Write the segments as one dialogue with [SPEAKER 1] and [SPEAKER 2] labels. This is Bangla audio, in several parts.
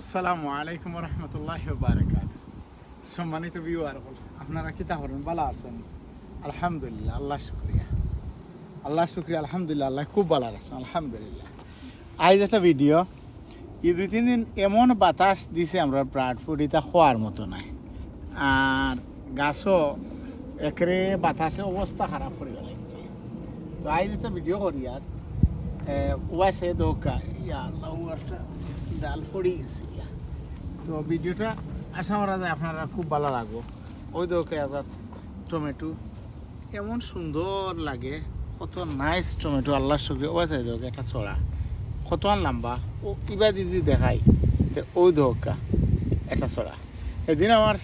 [SPEAKER 1] আসসালামু আলাইকুম রহমতুল্লাহ বারাকাত সম্মানিত ভিউয়ার আপনারা কি তাহলেন ভালো আছেন? আলহামদুলিল্লাহ, আল্লাহ শুক্রিয়া। আল্লাহ শুক্রিয়া, আলহামদুলিল্লাহ, আল্লাহ খুব ভালো আছেন, আলহামদুলিল্লাহ। আজ একটা ভিডিও এই দুই তিন দিন এমন বাতাস দিছে আমরা ব্রাড ফুড এটা খোয়ার মতো নাই। আর গাছও একরে বাতাসে অবস্থা খারাপ করে লাগছে তো আজ একটা ভিডিও করি আর। ওয়াইসে দোকা ইয়া আল্লাহ ও ডাল পড়ে গেছে তো ভিডিওটা আশা করা যায় আপনারা খুব ভালো লাগবো। ওই দোকে আবার টমেটো। এমন সুন্দর লাগে, কত নাইস টমেটো আল্লাহ শুক্রিয়া। ওয়াইসে দোকে একটা ছড়া। কত আর লম্বা। ও ইবা দিদি দেখাই। ওই দোকা এটা ছড়া। এদিন আমার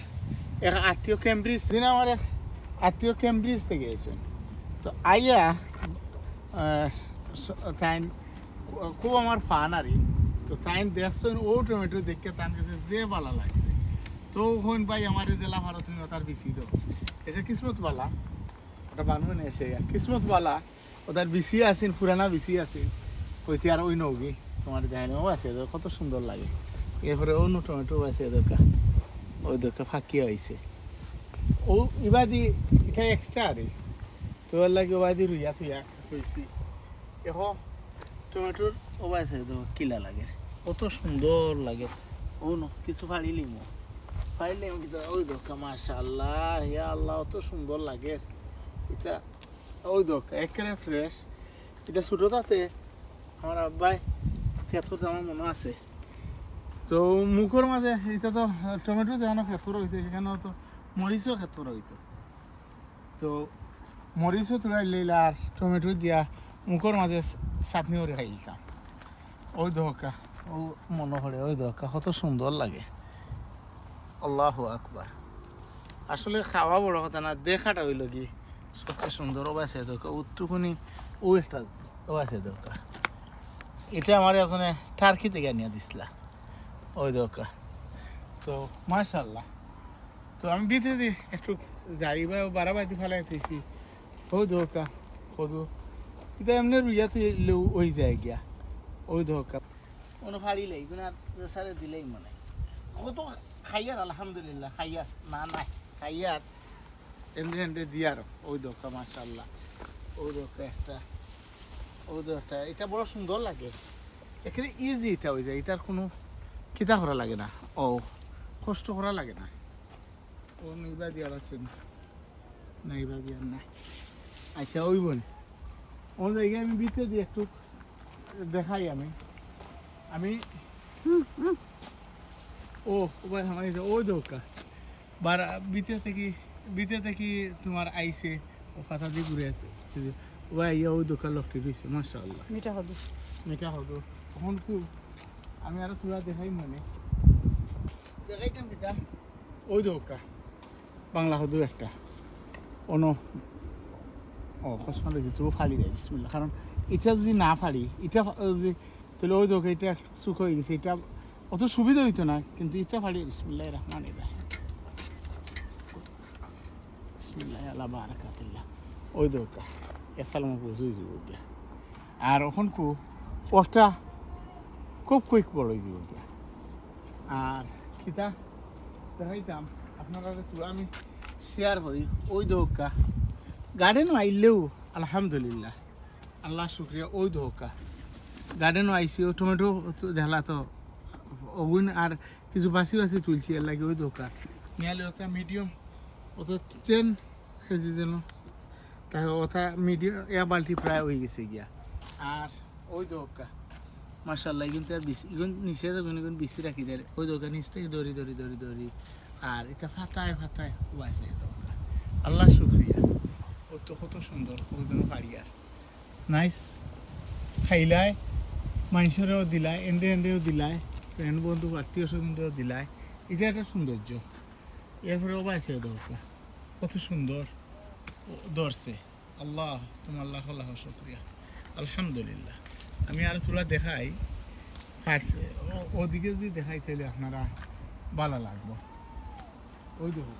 [SPEAKER 1] এক আত্মীয় ক্যাম্ব্রিজ দিন আমার এক আত্মীয় ক্যাম্ব্রিজ থেকে এসেছেন। তো আইয়া তাই, খুব আমার ফান আরই তো তাই দেখছেন, ও টমেটো দেখে তার কাছে যে ভালো লাগছে। তো হন ভাই আমার জেলা ভারত তুমি তার বেশি দাও। এসে কিসমত বালা? ওটা বানবো না এসে। কিসমত বালা? ওটার বেশি আছেন পুরানা বেশি আছেন কইতে আর ওই নৌকি, তোমার দেখানি আছে কত সুন্দর লাগে। এরপরে অন্য টমেটো আছে দোকা ওই দোকা ফাঁকি হয়েছে ও ইবাদি, এটা এক্সট্রা আরে তো এর লাগে ওবাদি রুইয়া থুইয়া থইছি। এখন টমেটোর ওবাই আছে কিলা লাগে। কত সুন্দর লাগে। ও কিছু ফাড়িলি মো। ফাড়িলে কিন্তু ওই দোকা মাশাল্লাহ ইয়া আল্লাহ অত সুন্দর লাগে। এটা, ওই দোকা একেবারে ফ্রেশ এটা ছোটো তাতে আমার আব্বাই ক্ষেত্র আমার মনে আছে। তো মুখের মাঝে এটা তো টমেটো যেখানে ক্ষেত্র হইতো সেখানে তো মরিচও ক্ষেত্র হইতো। তো মরিচও তুলাই লইলা আর টমেটো দিয়া মুখের মাঝে চাটনি করে খাই দিতাম ওই দহকা ও মনে করে, ওই দহকা কত সুন্দর লাগে। আল্লাহ আকবার। আসলে খাওয়া বড় কথা না, দেখাটা হইল কি, সবচেয়ে সুন্দর ওবাইছে দরকার। উত্তুকুনি ও একটা ওবাইছে দরকার। এটা আমার এখানে টার্কি থেকে নিয়ে দিছিলা। ওই দরকার তো মাশাল্লাহ তো আমি ভিতরে দিয়ে একটু যাই বা বাড়াবাড়ি ফেলাই থইছি ওই দরকার কদু এটা এমনি রুইয়া তুই ওই যায় গিয়া ওই দরকার কোনো ফাড়িলেই আর সারে দিলেই মনে কত খাইয়ার, আলহামদুলিল্লাহ, খাইয়ার, না নাই খাইয়ার। এমনি এমনি দিয়ার, ওই দরকার মাশাল্লাহ ওই দরকার একটা, ওই দরকার এটা বড় সুন্দর লাগে। এখানে ইজি এটা হয়ে যায়, এটার কোনো কিতা করা লাগে না। ও, কষ্ট করা লাগে না। ও নইবা দিয়ার আছে নাইবা দিয়ার না। আচ্ছা ওই বল ও জায়গায় আমি বিতে দিয়ে একটু দেখাই আমি। আমি ও ওবার আমার যে ওই দৌকা বার ভিতরে থেকে ভিতরে থেকে তোমার আইসে ও পাতা দিয়ে ঘুরে ওই ইয়া ওই দোকান লোকটি রয়েছে মাসা আল্লাহ
[SPEAKER 2] মিঠা হলুদ
[SPEAKER 1] এটা হতো তখন খুব আমি আরও তোরা দেখাই মনে। দেখাইতাম কিতা ওই দৌকা বাংলা হদু একটা। অন ও কসমান যদি ফাড়ি দেয় বিসমিল্লা কারণ এটা যদি না ফাড়ি এটা যদি তাহলে ওই দোকা এটা সুখ হয়ে গেছে। এটা অত সুবিধা হইতো না, কিন্তু এটা ফাড়ি বিসমিল্লাহ রহমান রাহিম। ওই দোকা এসালাম বুঝুই যাব গিয়া আর এখন কু ওটা খুব কুইক বড় হয়ে যাব আর কিতা? দেখাইতাম, আপনারা তো আমি শেয়ার করি। ওই দৌকা গার্ডেনও আইলেও, আলহামদুলিল্লাহ। আল্লাহ শুক্রিয়া, ওই দৌকা গার্ডেনও আইসি, ও টমেটো দেখলা তো। ওগুন আর কিছু বাসি বাসি তুলছি, এর লাগে ওই দৌকা নিয়ালে ওটা মিডিয়াম ওটা টেন কেজি যেন। তাই ওটা মিডিয়াম এ বালতি প্রায় হয়ে গেছে গিয়া। আর ওই দৌকা। মার্শাল্লাহ কিন্তু আর বেশি এখন নিচে যাবেন এখন বেশি রাখি দেয়। ওই দোকান নিচ থেকে দৌড়ি দৌড়ি দৌড়ি দৌড়ি। আর এটা ফাতায় ফাতায় উবাইছে দোকান আল্লাহ শুক্রিয়া। ও তো কত সুন্দর জন্য পারি আর। নাইস খাইলায়। মানুষেরও দিলায় এন্ডে এন্ডেও দিলায় ফ্রেন্ড বন্ধু আত্মীয় স্বজনদেরও দিলায় এটা একটা সৌন্দর্য। এরপরে ও উবাইছে দরকার কত সুন্দর ধরছে আল্লাহ, তোমার আল্লাহ আল্লাহ শুক্রিয়া। আলহামদুলিল্লাহ। আমি আর তোলা দেখাই, পারছে। ওদিকে যদি দেখাই তাহলে আপনারা ভালো লাগবো। ওই দেখো।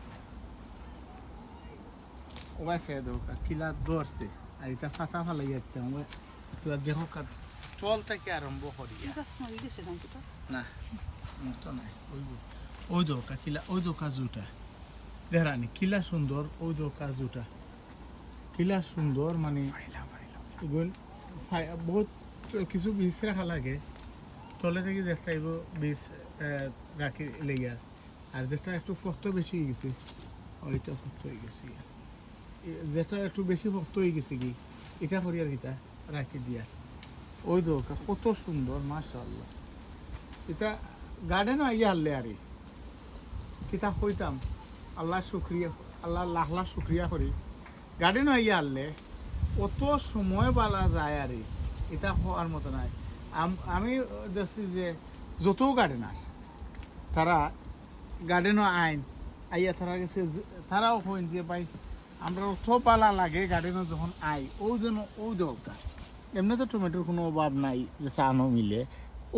[SPEAKER 1] ও আছে দেখো কিলা ধরছে আর এটা ফাতা ফালাই যাচ্ছে তোরা দেখো চল থেকে আরম্ভ করি না নষ্ট নাই। ওই ওই দোকা কিলা ওই দোকা জুটা দেখানি কিলা সুন্দর ওই দোকা জুটা কিলা সুন্দর মানে বহুত কিছু বীজ রাখা লাগে। তলে থেকে দেখাইব বীজ রাখি লেগিয়া আর যেটা একটু শক্ত বেশি হয়ে গেছে ওইটা শক্ত হয়ে গেছে যেটা একটু বেশি শক্ত হয়ে গেছে কি এটা করি আর কিটা রাখি দিয়া। ওই দোকা, কত সুন্দর, মাশাআল্লাহ। এটা গার্ডেনও আইয়া আনলে আরে। কিতা কইতাম, আল্লাহ শুক্রিয়া, আল্লাহ লাখ লাখ শুক্রিয়া করি। গার্ডেনও আইয়া আনলে অত সময় বালা যায় আরে। এটা হওয়ার মতো নাই। আম- দেখছি যে যত গার্ডেনার তারা গার্ডেনও আইন, আইয়া তারা গেছে তারাও কইন যে, ভাই, আমরা অত পালা লাগে গার্ডেনও যখন আই, ও যেন ও দরকার এমনি তো টমেটোর কোনো অভাব নাই, যে চানো মিলে।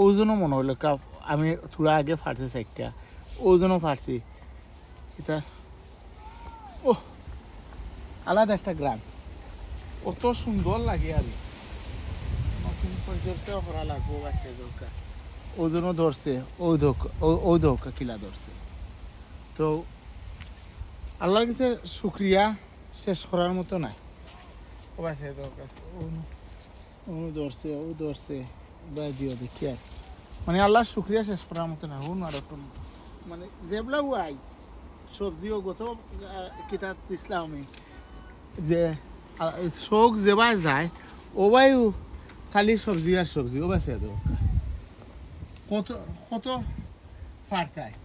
[SPEAKER 1] ওজনও মনে হলো, কাপ, আমি থোড়া আগে ফাটছে সাইডটা ওজনও ফাটছি এটা ও আলাদা একটা গ্রাম। অত সুন্দর লাগে আর। নতুন পরিচর্যাও করা লাগবো গাছে দরকার ওজনও ধরছে, ও ধোক, ও ধোকা কিলা ধরছে। তো, আল্লাহর কাছে শুক্রিয়া, শেষ করার মতো নাই। ও গাছে দরকার ও ধরছে ও ধরছে বা দিও দেখি আর। মানে আল্লাহর শুক্রিয়া শেষ করার মতো না, হুন আর একটু মানে যেবলা আই সবজিও গত কিতাব দিছিলাম আমি, যে শোক যেবাই যায়, ওবাইও খালি সবজি আর সবজি ও বাসে কত কত ফাড়তায়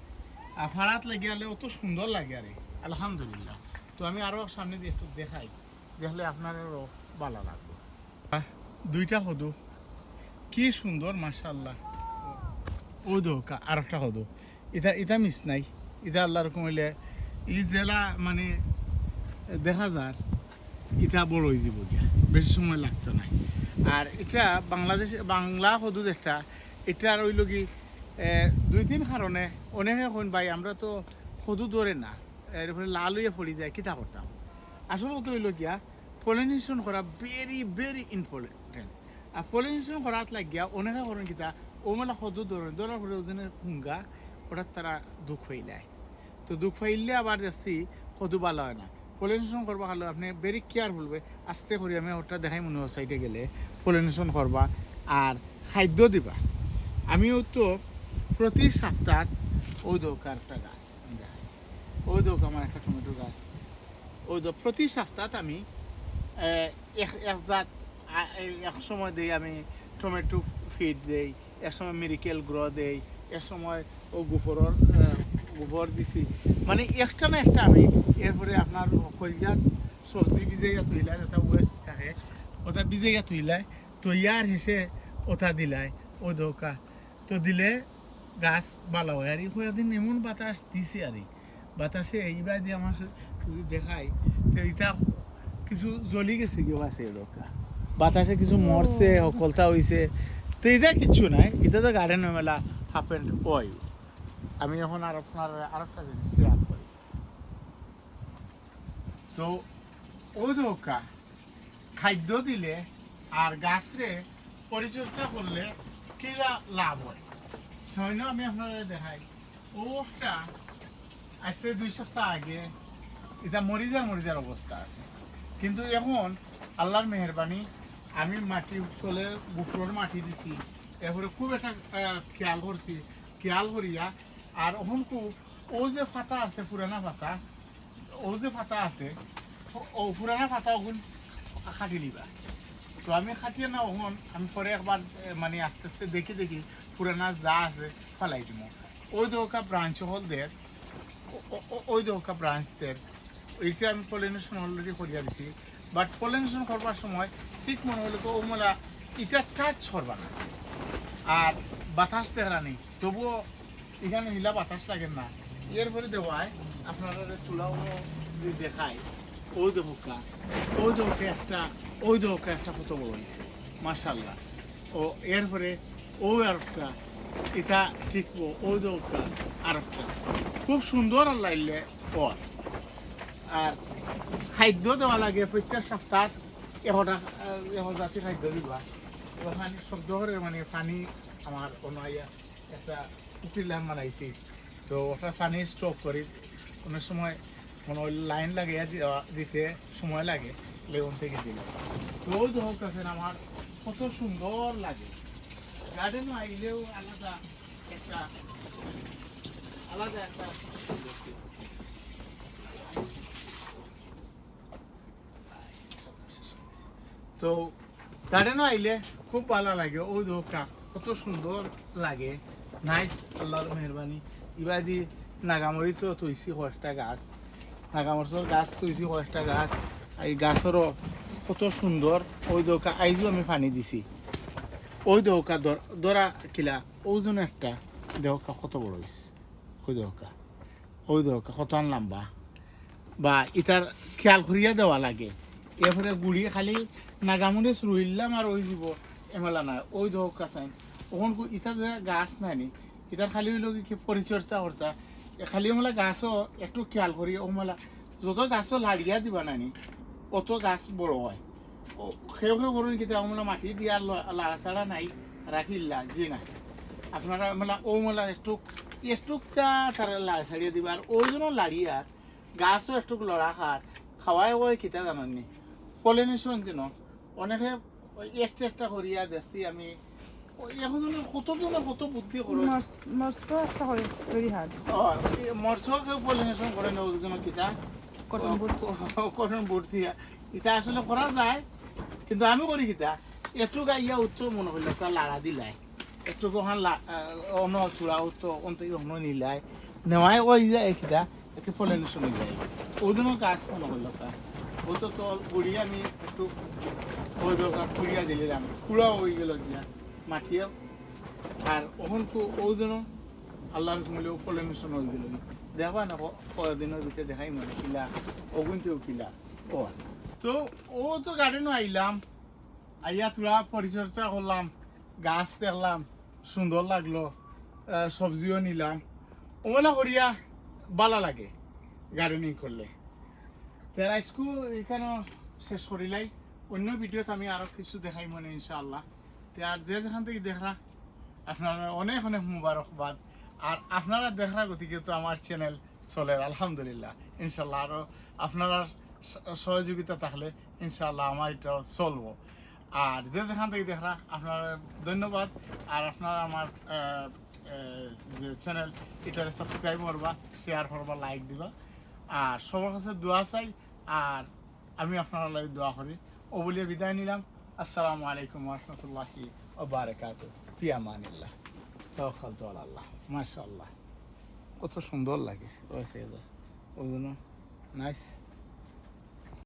[SPEAKER 1] আর ফাড়াত লেগে গেলে অত সুন্দর লাগে আরে, আলহামদুলিল্লাহ। তো আমি আরও সামনে দিয়ে একটু দেখাই, দেখলে আপনার আরও ভালো লাগবে। দুইটা হদু। কি সুন্দর মাশাল্লাহ ও দোকা আর একটা হদু। এটা এটা মিস নাই। এটা আল্লাহ রকম হইলে ই জেলা মানে দেখা যার, এটা বড় হয়ে যাব গিয়া। বেশি সময় লাগতো না আর এটা বাংলাদেশ, বাংলা হদুদ একটা এটা আর হইল কি দুই তিন কারণে অনেকে কইন, ভাই, আমরা তো হদু ধরে না। এরপরে লাল হইয়া পড়ি যায়, কিতা করতাম? আসল কথা হইল গিয়া পলিনেশন করা ভেরি ভেরি ইম্পর্টেন্ট আর পলিনেশন করাত লাগিয়া অনেকে করেন কিতা ও মেলা হদু ধরেন ধরার পরে ওজনে হুঙ্গা ওটার তারা দুঃখ হইলায় তো দুঃখ পাইলে আবার যাচ্ছি কদু ভালো হয় না পলিনেশন করবা হলে আপনি ভেরি কেয়ারফুল আস্তে করে আমি ওটা দেখাই মনে হয় সাইডে গেলে পলিনেশন করবা আর খাদ্য দিবা আমিও তো প্রতি সপ্তাহ ওই দোকার একটা গাছ। ওই দোক আমার একটা টমেটো গাছ ওই দোক প্রতি সপ্তাহ আমি এক জাত এক সময় দেই আমি টমেটো ফিড দেই, এক সময় মেরিকেল গ্রো দেই, এক সময় ও গোবরের গোবর দিছি। মানে একটা না একটা আমি, এরপরে আপনার কলজাত সবজি ভিজাইয়া থইলাই ওটা ওয়েস্ট থাকে, ওটা ভিজাইয়া থইলাই তো ইয়ার হেসে ওটা দিলাই, ও দৌকা। তো দিলে গাছ ভালো হয়, আর দিন এমন বাতাস দিছে আর বাতাসে এইবার দিয়ে আমার যদি দেখাই, তো এটা কিছু জ্বলি গেছে কেউ আছে এরকা বাতাসে কিছু মরছে সকলতা হয়েছে তো এটা কিচ্ছু নাই এটা তো গার্ডেন মেলা হাফেন ওই আমি এখন আর আপনার আর একটা জিনিস শেয়ার করি তো ওই দোকা খাদ্য দিলে আর গাছরে পরিচর্যা করলে কি লাভ হয়? সৈন্য আমি আপনারা দেখাই। ও একটা আজকে দুই সপ্তাহ আগে। এটা মরিদার মরিদার অবস্থা আছে। কিন্তু এখন আল্লাহর মেহরবানি, আমি মাটি তলে গুফরোর মাটি দিছি। এরপরে খুব একটা খেয়াল করছি। খেয়াল করিয়া, আর এখন খুব, ও যে ফাতা আছে, পুরানা ফাতা, ও যে ফাতা আছে, ও- পুরানা ফাতা ওগুন খাটি দিবা। তো আমি খাটিয়ে না ওখন আমি পরে একবার মানে আস্তে আস্তে দেখি দেখি পুরানা যা আছে, ফালাই দিব ওই দোকা ব্রাঞ্চ হল দের ওই দোকা ব্রাঞ্চ দের ওইটা আমি পলিনেশন অলরেডি করিয়া দিছি। বাট পলিনেশন করবার সময় ঠিক মনে হলো তো ও মেলা, এটা টাচ করবা না। আর বাতাস দেখা নেই। তবুও এখানে হিলা বাতাস লাগে না। এরপরে দেওয়ায় আপনারা তুলাও যদি দেখায়, ওই দোকা ওই দোকে একটা, ওই দোকে একটা কত বড় হয়েছে মার্শাল্লাহ ও এরপরে ও আর একটা, এটা ঠিক ওই দোকা আর একটা। খুব সুন্দর আর লাগলে পর। আর খাদ্য দেওয়া লাগে প্রত্যেক সপ্তাহ এশটা এশ জাতি খাদ্য দিবা। পানি শব্দ করে মানে পানি আমার অনাইয়া একটা পুকুর লাইন বানাইছি। তো ওটা পানি স্টক করি কোনো সময় কোনো লাইন লাগিয়ে দিতে সময় লাগে লেগুন থেকে দিলে। তো ওই হোক আছেন আমার কত সুন্দর লাগে। গার্ডেন আইলেও আলাদা একটা আলাদা একটা তো গার্ডেনও আইলে খুব ভালো লাগে। ওই দোকা কত সুন্দর লাগে। নাইস আল্লাহর মেহরবানি। ইবাদি নাগামরিচও থইছি কয়েকটা গাছ। নাগামরিচর গাছ থইছি কয়েকটা গাছ। এই গাছেরও কত সুন্দর ওই দোকা আইজও আমি পানি দিছি। ওই দোকা দরা কিলা, ওজন একটা। দেহকা কত বড় হয়েছে ওই দোকা ওই দোকা কত লম্বা? বা ইটার খেয়াল করিয়া দেওয়া লাগে। এরপরে গুড়ি খালি নাগামুড়ে রুইলাম আর ওই দিব, এমেলা না ওই দোক কাছাই ওখান ইটা যে গাছ নাইনি ইটার খালি হইল কি পরিচর্যা করতা খালি মেলা গাছও একটু খেয়াল করি ও যত গাছও লাড়িয়া দিবা নানি অত গাছ বড় হয়। সেও সেও করুন কিন্তু আমরা মাটি দিয়া লাড়া ছাড়া নাই রাখিল্লা যে নাই। আপনারা মেলা ও মেলা একটু একটুকটা তারা লাড়া ছাড়িয়ে দিবা আর ওই জন্য লাড়িয়ার গাছও একটু লড়া খার খাওয়াই ওই কিতা জানাননি। পলিনেশন যেন অনেকে একটা একটা করিয়া দেখছি আমি। ওই এখন কতজনে কত বুদ্ধি করে
[SPEAKER 2] একটা করে ভেরি হার্ড
[SPEAKER 1] মরছকে পলিনেশন করে নেও যেন কিতা
[SPEAKER 2] কটন বুট।
[SPEAKER 1] কটন বুট দিয়া। ইটা আসলে করা যায় কিন্তু আমি করি কিতা একটু গাইয়া উত্তর মনে হইল তা লাড়া দিলাই। একটু কখন অন চূড়া উত্তর অন্ত অন্য নিলাই। নেওয়াই ওই যায় কিতা একে পলিনেশন হয়ে যায়। ওই জন্য গাছ মনে হইল ও তো তো গুড়ি আমি একটু ওই দরকার কুড়িয়া দিলাম কুড়া হয়ে গেল গিয়া মাটিয়ে আর ওখান ওই জন্য আল্লাহর মিলে পলিনেশন হয়ে গেল। দেখবা না ক- কয়দিনের ভিতরে দেখাই মানে কিলা, অগুনতেও কিলা, ও। তো ও তো গার্ডেনও আইলাম, আইয়া তোরা পরিচর্যা করলাম, গাছ দেখলাম, সুন্দর লাগল সবজিও নিলাম। ওমনা করিয়া ভালো লাগে গার্ডেনিং করলে। তারা স্কুল এখানে শেষ করিলাই অন্য ভিডিওতে আমি আরও কিছু দেখাই মনে ইনশাআল্লাহ তে আর যে যেখান থেকে দেখরা আপনারা অনেক অনেক মুবারকবাদ আর আপনারা দেখার গতিকে তো আমার চ্যানেল চলে, আলহামদুলিল্লাহ ইনশাল্লাহ আরও আপনারা সহযোগিতা থাকলে ইনশাল্লাহ আমার এটা চলবো। আর যে যেখান থেকে দেখরা আপনারা ধন্যবাদ। আর আপনারা আমার যে চ্যানেল এটারে সাবস্ক্রাইব করবা শেয়ার করবা লাইক দিবা। আর সবার কাছে দোয়া চাই আর আমি আপনার আল্লাহ দোয়া করি ও বলে বিদায় নিলাম। আসসালামু আলাইকুম রহমতুল্লাহি ও বারাকাত পিয়ামানিল্লাহ তখল আলা আল্লাহ, মাশাআল্লাহ। কত সুন্দর লাগে ওই জন্য নাইস